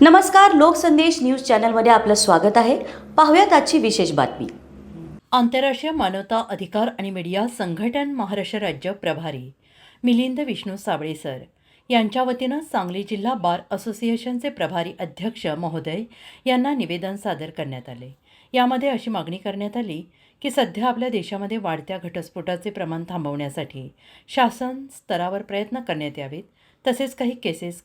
नमस्कार लोकसंदेश न्यूज चॅनलमध्ये आपलं स्वागत आहे. पाहूयात आजची विशेष बातमी. आंतरराष्ट्रीय मानवता अधिकार आणि मीडिया संघटन महाराष्ट्र राज्य प्रभारी मिलिंद विष्णू साबळे सर यांच्या वतीनं सांगली जिल्हा बार असोसिएशनचे प्रभारी अध्यक्ष महोदय यांना निवेदन सादर करण्यात आले. यामध्ये अशी मागणी करण्यात आली की सध्या आपल्या देशामध्ये वाढत्या घटस्फोटाचे प्रमाण थांबवण्यासाठी शासन स्तरावर प्रयत्न करण्यात यावेत. तसेच काही केसेस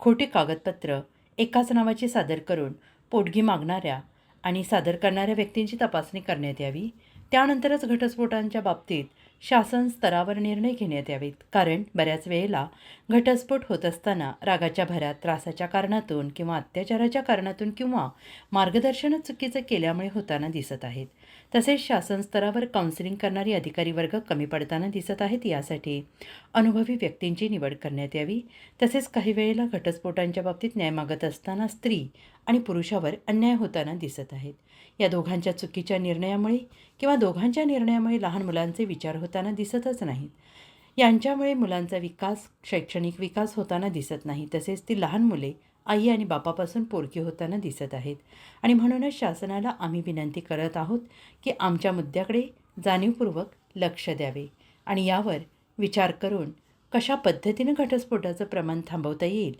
खोटी कागदपत्र एकाच नावाची सादर करून पोटगी मागणाऱ्या आणि सादर करणाऱ्या व्यक्तींची तपासणी करण्यात यावी. त्यानंतरच घटस्फोटांच्या बाबतीत शासन स्तरावर निर्णय घेण्यात यावेत. कारण बऱ्याच वेळेला घटस्फोट होत असताना रागाच्या भरात त्रासाच्या कारणातून किंवा अत्याचाराच्या कारणातून किंवा मार्गदर्शनच चुकीचं केल्यामुळे होताना दिसत आहेत. तसेच शासन स्तरावर काउन्सिलिंग करणारी अधिकारी वर्ग कमी पडताना दिसत आहेत यासाठी अनुभवी व्यक्तींची निवड करण्यात यावी. तसेच काही वेळेला घटस्फोटांच्या बाबतीत न्याय मागत असताना स्त्री आणि पुरुषावर अन्याय होताना दिसत आहेत. या दोघांच्या चुकीच्या निर्णयामुळे किंवा दोघांच्या निर्णयामुळे लहान मुलांचे विचार होताना दिसतच नाहीत. यांच्यामुळे मुलांचा विकास शैक्षणिक विकास होताना दिसत नाही. तसेच ती लहान मुले आई आणि बापापासून पोरकी होताना दिसत आहेत. आणि म्हणूनच शासनाला आम्ही विनंती करत आहोत की आमच्या मुद्द्याकडे जाणीवपूर्वक लक्ष द्यावे आणि यावर विचार करून कशा पद्धतीनं घटस्फोटाचं प्रमाण थांबवता येईल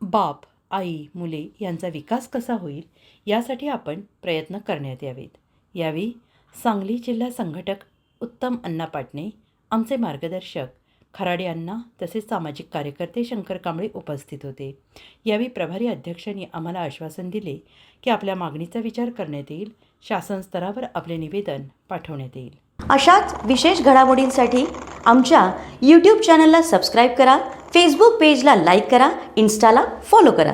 बाप आई मुले यांचा विकास कसा होईल यासाठी आपण प्रयत्न करण्यात यावेत. यावेळी सांगली जिल्हा संघटक उत्तम अण्णा पाटणे आमचे मार्गदर्शक खराडे अण्णा तसेच सामाजिक कार्यकर्ते शंकर कांबळे उपस्थित होते. यावेळी प्रभारी अध्यक्षांनी आम्हाला आश्वासन दिले की आपल्या मागणीचा विचार करण्यात येईल शासन स्तरावर आपले निवेदन पाठवण्यात येईल. अशाच विशेष घडामोडींसाठी आमच्या यूट्यूब चॅनलला सबस्क्राईब करा फेसबुक पेजला लाईक करा इन्स्टाला फॉलो करा.